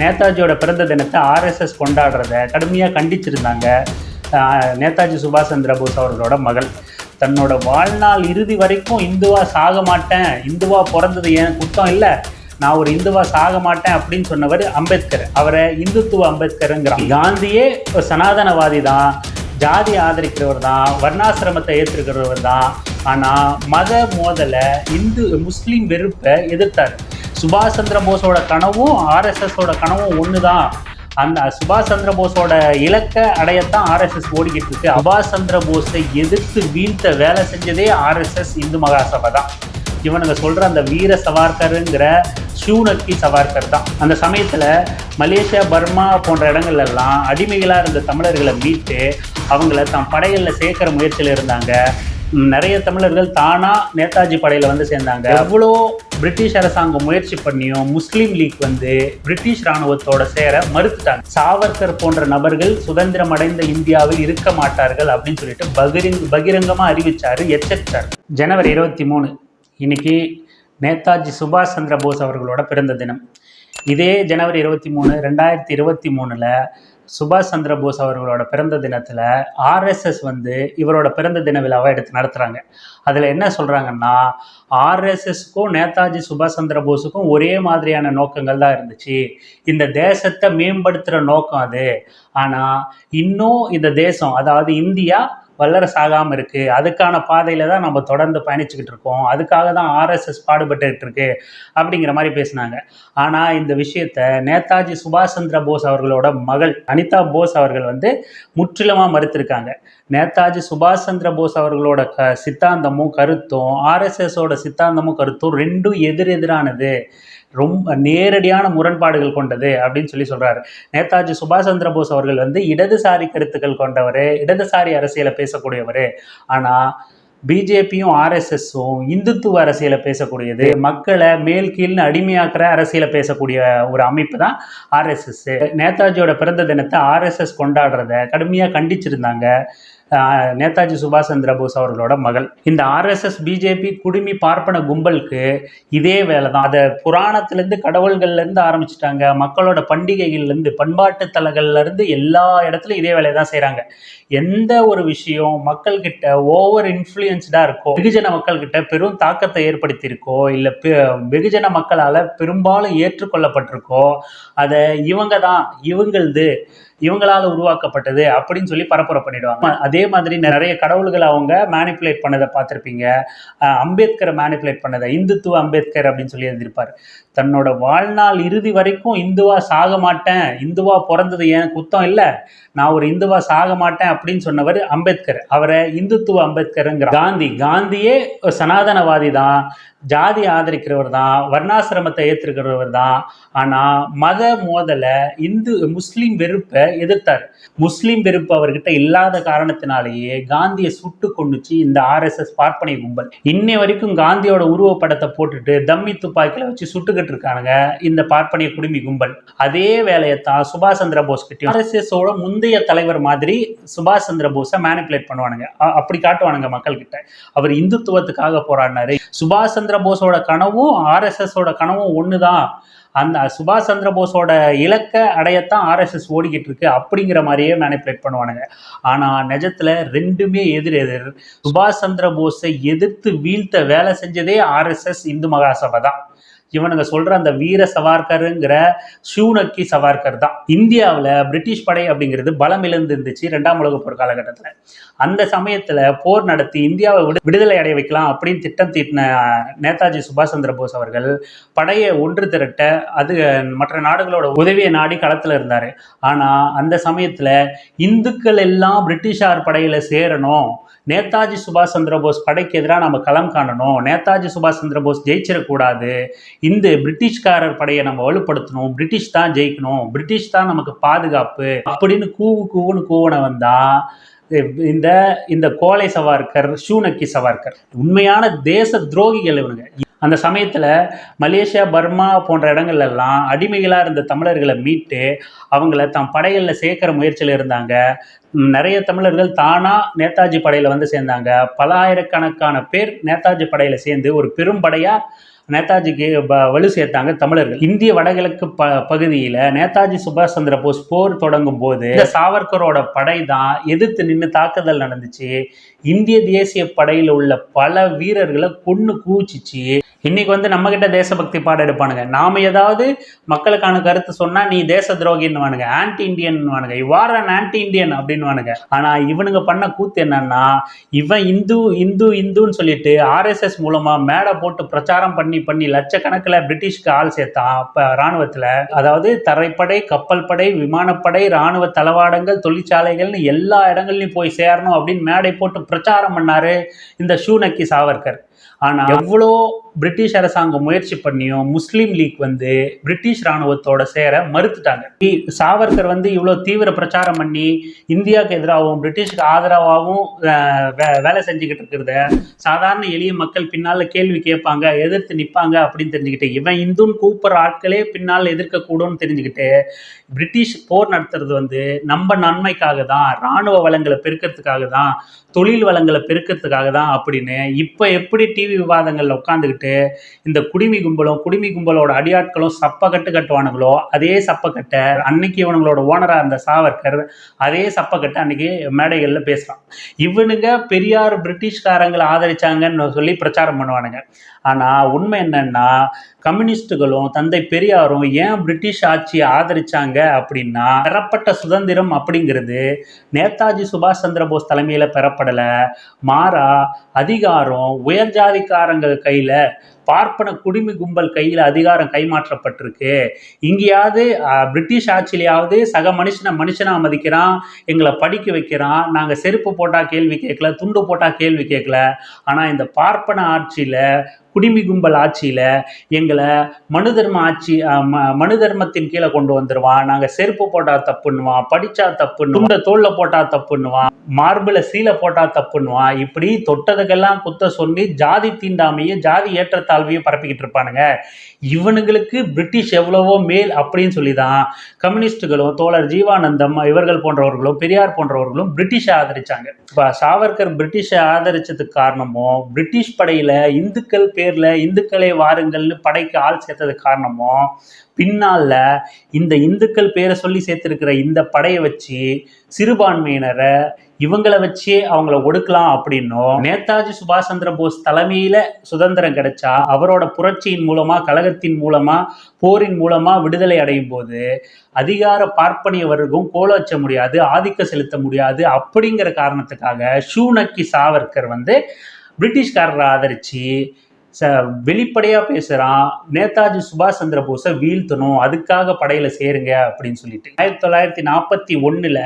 நேதாஜியோட பிறந்த தினத்தை ஆர்எஸ்எஸ் கொண்டாடுறத கடுமையாக கண்டிச்சிருந்தாங்க நேதாஜி சுபாஷ் சந்திர போஸ் அவர்களோட மகள். தன்னோட வாழ்நாள் இறுதி வரைக்கும் இந்துவா சாக மாட்டேன் இந்துவா பிறந்தது ஏன்? குத்தம் இல்லை. நான் ஒரு இந்துவா சாக மாட்டேன் அப்படின்னு சொன்னவர் அம்பேத்கர். அவரை இந்துத்துவ அம்பேத்கருங்கிறான். காந்தியே ஒரு சனாதனவாதி தான் ஜாதி ஆதரிக்கிறவர் தான் வர்ணாசிரமத்தை ஏற்றுக்கிறவர் தான். ஆனால் மத மோதலை இந்து முஸ்லீம் வெறுப்பை எதிர்த்தார். சுபாஷ் சந்திர போஸோட கனவும் ஆர்எஸ்எஸோட கனவும் ஒன்று தான் அந்த சுபாஷ் சந்திர போஸோட இலக்கை அடையத்தான் ஆர்எஸ்எஸ் ஓடிக்கிட்டு இருக்கு. சுபாஷ் சந்திர போஸை எதிர்த்து வீழ்த்த வேலை செஞ்சதே ஆர்எஸ்எஸ் இந்து மகாசபை தான் இவனுங்க சொல்ற அந்த வீர சவார்கருங்கிற ஷூனக்கி சவார்கர் தான். அந்த சமயத்துல மலேசியா பர்மா போன்ற இடங்கள்ல எல்லாம் அடிமைகளா இருந்த தமிழர்களை மீட்டு அவங்கள தம் படைகளில் சேர்க்கிற முயற்சியில் இருந்தாங்க. நிறைய தமிழர்கள் தானா நேதாஜி படையில வந்து சேர்ந்தாங்க. எவ்வளோ பிரிட்டிஷ் அரசாங்கம் முயற்சி பண்ணியும் முஸ்லீம் லீக் வந்து பிரிட்டிஷ் ராணுவத்தோட சேர மறுத்துட்டாங்க. சாவர்கர் போன்ற நபர்கள் சுதந்திரம் அடைந்த இந்தியாவில் இருக்க மாட்டார்கள் அப்படின்னு சொல்லிட்டு பகிரங் பகிரங்கமா அறிவிச்சாரு எச்சரித்தார் ஜனவரி இருபத்தி மூணு இன்னைக்கு நேதாஜி சுபாஷ் சந்திர போஸ் அவர்களோட பிறந்த தினம். இதே ஜனவரி இருபத்தி மூணு ரெண்டாயிரத்தி இருபத்தி மூணில் சுபாஷ் சந்திர போஸ் அவர்களோட பிறந்த தினத்தில் ஆர்எஸ்எஸ் வந்து இவரோட பிறந்த தின விழாவை எடுத்து நடத்துகிறாங்க அதில் என்ன சொல்கிறாங்கன்னா ஆர்எஸ்எஸ்க்கும் நேதாஜி சுபாஷ் சந்திர போஸுக்கும் ஒரே மாதிரியான நோக்கங்கள் தான் இருந்துச்சு. இந்த தேசத்தை மேம்படுத்துகிற நோக்கம் அது. ஆனால் இன்னும் இந்த தேசம் அதாவது இந்தியா வல்லரசாகாமல் இருக்குது அதுக்கான பாதையில் தான் நம்ம தொடர்ந்து பயணிச்சுக்கிட்டு இருக்கோம். அதுக்காக தான் ஆர்எஸ்எஸ் பாடுபட்டுக்கிட்டு இருக்கு அப்படிங்கிற மாதிரி பேசினாங்க. ஆனால் இந்த விஷயத்த நேதாஜி சுபாஷ் சந்திர போஸ் அவர்களோட மகள் அனிதா போஸ் அவர்கள் வந்து முற்றிலுமாக மறுத்திருக்காங்க. நேதாஜி சுபாஷ் சந்திர போஸ் அவர்களோட க சித்தாந்தமும் கருத்தும் ஆர்எஸ்எஸோட சித்தாந்தமும் கருத்தும் ரெண்டும் எதிரெதிரானது. ரொம்ப நேரடியான முரண்பாடுகள் கொண்டது அப்படின்னு சொல்லி சொல்றாரு. நேதாஜி சுபாஷ் சந்திர போஸ் அவர்கள் வந்து இடதுசாரி கருத்துக்கள் கொண்டவர் இடதுசாரி அரசியலை பேசக்கூடியவர். ஆனால் பிஜேபியும் ஆர்எஸ்எஸும் இந்துத்துவ அரசியலை பேசக்கூடியது மக்களை மேல் கீழ்னு அடிமையாக்குற அரசியலை பேசக்கூடிய ஒரு அமைப்பு தான் ஆர்எஸ்எஸ். நேதாஜியோட பிறந்த தினத்தை ஆர்எஸ்எஸ் கொண்டாடுறத கடுமையாக கண்டிச்சிருந்தாங்க. நேதாஜி சுபாஷ் சந்திர போஸ் அவர்களோட மகள். இந்த ஆர்எஸ்எஸ் பிஜேபி குடுமி பார்ப்பன கும்பலுக்கு இதே வேலை தான் அதை புராணத்திலேருந்து கடவுள்கள்லேருந்து ஆரம்பிச்சிட்டாங்க. மக்களோட பண்டிகைகள்லேருந்து பண்பாட்டு தலங்கள்லேருந்து எல்லா இடத்துலையும் இதே வேலையை தான் செய்கிறாங்க எந்த ஒரு விஷயம் மக்கள்கிட்ட ஓவர் இன்ஃப்ளூயன்ஸ்டாக இருக்கோ வெகுஜன மக்கள்கிட்ட பெரும் தாக்கத்தை ஏற்படுத்தியிருக்கோ இல்லை வெகுஜன மக்களால் பெரும்பாலும் ஏற்றுக்கொள்ளப்பட்டிருக்கோ அதை இவங்க தான் இவங்களது இவங்களால் உருவாக்கப்பட்டது அப்படின்னு சொல்லி பரப்புரை பண்ணிடுவாங்க. அதே மாதிரி நிறைய கடவுள்களை அவங்க மேனிப்புலேட் பண்ணதை பார்த்துருப்பீங்க. அம்பேத்கரை மேனிப்புலேட் பண்ணதை இந்துத்துவ அம்பேத்கர் அப்படின்னு சொல்லி எழுதியிருப்பார். தன்னோட வாழ்நாள் இறுதி வரைக்கும் இந்துவா சாக மாட்டேன். இந்துவா பிறந்தது ஏன் குத்தம் இல்லை. நான் ஒரு இந்துவா சாக மாட்டேன் அப்படின்னு சொன்னவர் அம்பேத்கர். அவரை இந்துத்துவ அம்பேத்கருங்கிற காந்தி. காந்தியே சனாதனவாதி தான். ஜாதி ஆதரிக்கிறவர் தான். வர்ணாசிரமத்தை ஏற்றுக்கிறவர் தான். ஆனால் மத மோதலை இந்து முஸ்லீம் வெறுப்பை எதிர்த்தார். முஸ்லீம் வெறுப்பு அவர்கிட்ட இல்லாத காரணத்தினாலேயே காந்தியை சுட்டு கொண்டுச்சு இந்த ஆர்எஸ்எஸ் பார்ப்பனை கும்பல். இன்னை வரைக்கும் காந்தியோட உருவப்படத்தை போட்டுட்டு தம்மி துப்பாக்கியில் வச்சு இருந்துகிட்டு இருக்கானுங்க இந்த பார்ப்பனிய குடுமி கும்பல் அதே வேலையைத்தான் சுபாஷ் சந்திர போஸ் கிட்டையும் ஆர்எஸ்எஸோட முந்தைய தலைவர் மாதிரி சுபாஷ் சந்திர போஸை மேனிப்புலேட் பண்ணுவானுங்க. அப்படி காட்டுவானுங்க மக்கள்கிட்ட. அவர் இந்துத்துவத்துக்காக போராடினாரு. சுபாஷ் சந்திர போஸோட கனவும் ஆர்எஸ்எஸோட கனவும் ஒன்று தான் அந்த சுபாஷ் சந்திர போஸோட இலக்கை அடையத்தான் ஆர்எஸ்எஸ் ஓடிக்கிட்டு இருக்கு அப்படிங்கிற மாதிரியே மேனிப்புலேட் பண்ணுவானுங்க. ஆனால் நிஜத்தில் ரெண்டுமே எதிர் எதிர். சுபாஷ் சந்திர போஸை எதிர்த்து வீழ்த்த வேலை செஞ்சதே ஆர்எஸ்எஸ் இந்து மகாசபை தான். இவனுங்க சொல்ற அந்த வீர சவார்கருங்கிற ஷூனக்கி சவார்கர் தான். இந்தியாவில் பிரிட்டிஷ் படை அப்படிங்கிறது பலம் இழந்து இருந்துச்சு ரெண்டாம் உலக போர் காலகட்டத்தில். அந்த சமயத்தில் போர் நடத்தி இந்தியாவை விடு விடுதலை அடைய வைக்கலாம் அப்படின்னு திட்டம் தீட்டின நேதாஜி சுபாஷ் சந்திர போஸ் அவர்கள் படையை ஒன்று திரட்ட அது மற்ற நாடுகளோட உதவியை நாடி களத்தில் இருந்தார். ஆனால் அந்த சமயத்தில் இந்துக்கள் எல்லாம் பிரிட்டிஷார் படையில் சேரணும். நேதாஜி சுபாஷ் சந்திர போஸ் படைக்கு எதிராக நம்ம களம் காணணும். நேதாஜி சுபாஷ் சந்திர போஸ் ஜெயிச்சிடக்கூடாது. இந்த பிரிட்டிஷ்காரர் படையை நம்ம வலுப்படுத்தணும். பிரிட்டிஷ் தான் ஜெயிக்கணும். பிரிட்டிஷ் தான் நமக்கு பாதுகாப்பு அப்படின்னு கூவு கூவுன்னு கூவன வந்தா இந்த இந்த கோலை சவார்கர் ஷூனக்கி சவார்கர். உண்மையான தேச துரோகிகள் இவனுங்க. அந்த சமயத்தில் மலேசியா பர்மா போன்ற இடங்கள்லாம் அடிமைகளாக இருந்த தமிழர்களை மீட்டு அவங்கள தம் படைகளில் சேர்க்கிற முயற்சியில் இருந்தாங்க. நிறைய தமிழர்கள் தானாக நேதாஜி படையில் வந்து சேர்ந்தாங்க. பல ஆயிரக்கணக்கான பேர் நேதாஜி படையில் சேர்ந்து ஒரு பெரும் படையாக நேதாஜிக்கு ப- வலு சேர்த்தாங்க தமிழர்கள். இந்திய வடகிழக்கு ப பகுதியில் நேதாஜி சுபாஷ் சந்திர போஸ் போர் தொடங்கும் போது இந்த சாவர்கரோட படை தான் எதிர்த்து நின்று தாக்குதல் நடந்துச்சு. இந்திய தேசிய படையில் உள்ள பல வீரர்களை கொன்னு கூச்சிச்சு இன்னைக்கு வந்து நம்ம கிட்ட தேசபக்தி பாடம் எடுப்பானுங்க. நாம ஏதாவது மக்களுக்கான கருத்து சொன்னா நீ தேச துரோகின்னு வானுங்க ஆன்டி இந்தியன் வானுங்க இவ்வாறு ஆன்டி இந்தியன் அப்படின்னுவானுங்க. ஆனா இவனுங்க பண்ண கூத்து என்னன்னா இவன் இந்து இந்து இந்துன்னு சொல்லிட்டு ஆர்எஸ்எஸ் மூலமா மேடை போட்டு பிரச்சாரம் பண்ணி பண்ணி லட்சக்கணக்கில் பிரிட்டிஷ்க்கு ஆள் சேர்த்தான் அப்ப ராணுவத்துல அதாவது தரைப்படை கப்பல் படை விமானப்படை ராணுவ தளவாடங்கள் தொழிற்சாலைகள்னு எல்லா இடங்கள்லையும் போய் சேரணும் அப்படின்னு மேடை போட்டு பிரச்சாரம் பண்ணாரு இந்த ஷூனக்கி சாவர்கர். ஆனா எவ்வளோ பிரிட்டிஷ் அரசாங்கம் முயற்சி பண்ணியும் முஸ்லீம் லீக் வந்து பிரிட்டிஷ் ராணுவத்தோட சேர மறுத்துட்டாங்க. சாவர்கர் வந்து இவ்வளோ தீவிர பிரச்சாரம் பண்ணி இந்தியாவுக்கு எதிராகவும் பிரிட்டிஷ்க்கு ஆதரவாகவும் வே- வேலை செஞ்சுக்கிட்டு இருக்கிறத சாதாரண எளிய மக்கள் பின்னால் கேள்வி கேட்பாங்க எதிர்த்து நிற்பாங்க அப்படின்னு தெரிஞ்சுக்கிட்டு இவன் இந்துன்னு கூப்பிட்ற ஆட்களே பின்னால் எதிர்க்கக்கூடும்னு தெரிஞ்சுக்கிட்டு பிரிட்டிஷ் போர் நடத்துறது வந்து நம்ம நன்மைக்காக தான் ராணுவ வளங்களை பெருக்கிறதுக்காக தான் தொழில் வளங்களை பெருக்கிறதுக்காக தான் அப்படின்னு இப்போ எப்படி டிவி விவாதங்களில் உட்காந்துக்கிட்டு இந்த குடிமி கும்பலும் குடிமி கும்பலோட அடியாட்களும் சப்பக்கட்டு கட்டுவானுங்களோ அதே சப்பக்கட்டை அன்னைக்கு இவனுங்களோட ஓனராக இருந்த சாவர்கர் அதே சப்பக்கட்டை அன்னைக்கு மேடைகளில் பேசுகிறான் இவனுங்க பெரியார் பிரிட்டிஷ்காரங்களை ஆதரிச்சாங்கன்னு சொல்லி பிரச்சாரம் பண்ணுவானுங்க. ஆனால் உண்மை என்னன்னா கம்யூனிஸ்டுகளும் தந்தை பெரியாரும் ஏன் பிரிட்டிஷ் ஆட்சியை ஆதரிச்சாங்க அப்படின்னா பெறப்பட்ட சுதந்திரம் அப்படிங்கிறது நேதாஜி சுபாஷ் சந்திர போஸ் தலைமையில் பெறப்படலை. மாறா அதிகாரம் உயர் ஜாதிக்காரங்க கையில் பார்ப்பன குடிமி கும்பல் கையில் அதிகாரம் கைமாற்றப்பட்டிருக்கு. இங்கேயாவது பிரிட்டிஷ் ஆட்சியிலையாவது சக மனுஷனை மனுஷனாக மதிக்கிறான் எங்களை படிக்க வைக்கிறான் நாங்கள் செருப்பு போட்டால் கேள்வி கேட்கல துண்டு போட்டால் கேள்வி கேட்கல. ஆனால் இந்த பார்ப்பன ஆட்சியில் குடிமி கும்பல் ஆட்சியில் எங்களை மனு தர்ம ஆட்சி ம- மனு தர்மத்தின் கீழே கொண்டு வந்துடுவான் நாங்கள் செருப்பு போட்டால் தப்புன்னுவான் படித்தா தப்புன்னு இந்த தோளில் போட்டால் தப்புன்னுவான் மார்பில் சீலை போட்டால் தப்புன்னுவான். இப்படி தொட்டதுக்கெல்லாம் குத்த சொல்லி ஜாதி தீண்டாமையும் ஜாதி ஏற்றத்தாழ்வையும் பரப்பிக்கிட்டு இருப்பானுங்க. இவனுங்களுக்கு பிரிட்டிஷ் எவ்வளவோ மேல் அப்படின்னு சொல்லி தான் கம்யூனிஸ்டுகளும் தோழர் ஜீவானந்தம் இவர்கள் போன்றவர்களும் பெரியார் போன்றவர்களும் பிரிட்டிஷை ஆதரிச்சாங்க. இப்போ சாவர்கர் பிரிட்டிஷை ஆதரிச்சதுக்கு காரணமும் பிரிட்டிஷ் படையில் இந்துக்கள் பேரில் இந்துக்களை வாருங்கள்னு படைக்கு ஆள் சேர்த்தது காரணமும் பின்னால இந்த இந்துக்கள் பேரை சொல்லி சேர்த்திருக்கிற இந்த படையை வச்சு சிறுபான்மையினரை இவங்கள வச்சே அவங்கள ஒடுக்கலாம் அப்படின்னும் நேதாஜி சுபாஷ் சந்திர போஸ் தலைமையில சுதந்திரம் கிடைச்சா அவரோட புரட்சியின் மூலமா கழகத்தின் மூலமா போரின் மூலமா விடுதலை அடையும் போது அதிகார பார்ப்பனிய வர்க்கம் கோலோச்ச முடியாது ஆதிக்க செலுத்த முடியாது அப்படிங்கிற காரணத்துக்காக ஷூனக்கி சாவர்கர் வந்து பிரிட்டிஷ்காரரை ஆதரிச்சு ச வெளிப்படையாக பேசுகிறான் நேதாஜி சுபாஷ் சந்திர போஸை வீழ்த்தணும். அதுக்காக படையில் சேருங்க அப்படின்னு சொல்லிட்டு. ஆயிரத்தி தொள்ளாயிரத்தி நாற்பத்தி ஒன்றில்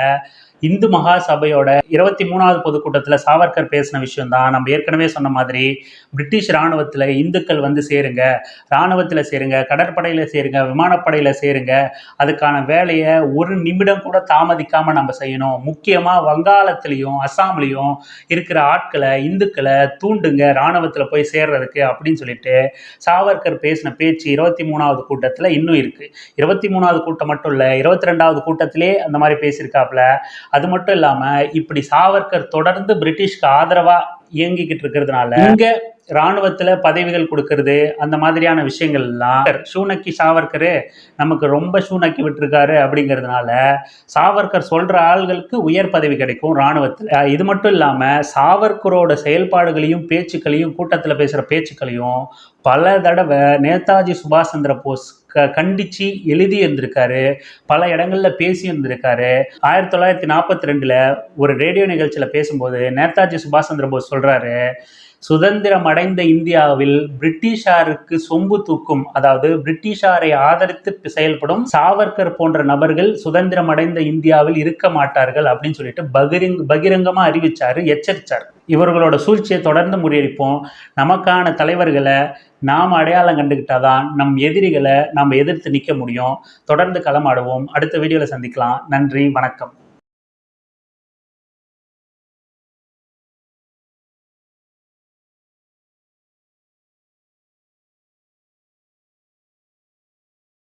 இந்து மகா சபையோட இருபத்தி மூணாவது பொதுக்கூட்டத்தில் சாவர்கர் பேசின விஷயம் தான் நம்ம ஏற்கனவே சொன்ன மாதிரி பிரிட்டிஷ் இராணுவத்தில் இந்துக்கள் வந்து சேருங்க இராணுவத்தில் சேருங்க கடற்படையில் சேருங்க விமானப்படையில் சேருங்க அதுக்கான வேலையை ஒரு நிமிடம் கூட தாமதிக்காமல் நம்ம செய்யணும். முக்கியமாக வங்காளத்துலேயும் அஸ்ஸாம்லேயும் இருக்கிற ஆட்களை இந்துக்களை தூண்டுங்க இராணுவத்தில் போய் சேர்றதுக்கு அப்படின்னு சொல்லிட்டு சாவர்கர் பேசின பேச்சு இருபத்தி மூணாவது கூட்டத்தில் இன்னும் இருக்குது இருபத்தி மூணாவது கூட்டம் மட்டும் இல்லை இருபத்தி ரெண்டாவது கூட்டத்திலே அந்த மாதிரி பேசியிருக்காப்புல அது மட்டும் இல்லாமல் இப்படி சாவர்கர் தொடர்ந்து பிரிட்டிஷ்க்கு ஆதரவா இயங்கிக்கிட்டு இருக்கிறதுனால இங்க ராணுவத்துல பதவிகள் கொடுக்கறது அந்த மாதிரியான விஷயங்கள் எல்லாம் ஷூனக்கி சாவர்கரு நமக்கு ரொம்ப ஷூனக்கி விட்டுருக்காரு அப்படிங்கிறதுனால சாவர்கர் சொல்ற ஆள்களுக்கு உயர் பதவி கிடைக்கும் இராணுவத்தில். இது மட்டும் இல்லாமல் சாவர்கரோட செயல்பாடுகளையும் பேச்சுக்களையும் கூட்டத்தில் பேசுகிற பேச்சுக்களையும் பல தடவை நேதாஜி சுபாஷ் சந்திர போஸ் க கண்டிச்சு எழுதி இருந்திருக்காரு. பல இடங்களில் பேசி இருந்திருக்காரு. ஆயிரத்தி தொள்ளாயிரத்தி நாற்பத்தி ரெண்டில் ஒரு ரேடியோ நிகழ்ச்சியில் பேசும்போது நேதாஜி சுபாஷ் சந்திர போஸ் சொல்கிறாரு சுதந்திரம் அடைந்த இந்தியாவில் பிரிட்டிஷாருக்கு சொம்பு தூக்கும் அதாவது பிரிட்டிஷாரை ஆதரித்து செயல்படும் சாவர்கர் போன்ற நபர்கள் சுதந்திரம் அடைந்த இந்தியாவில் இருக்க மாட்டார்கள் அப்படின்னு சொல்லிட்டு பகிரங் பகிரங்கமாக அறிவிச்சாரு எச்சரித்தார் இவர்களோட சூழ்ச்சியை தொடர்ந்து முறியடிப்போம். நமக்கான தலைவர்களை நாம் அடையாளம் கண்டுக்கிட்டாதான் நம் எதிரிகளை நாம் எதிர்த்து நிற்க முடியும். தொடர்ந்து களமாடுவோம். அடுத்த வீடியோவில் சந்திக்கலாம். நன்றி வணக்கம்.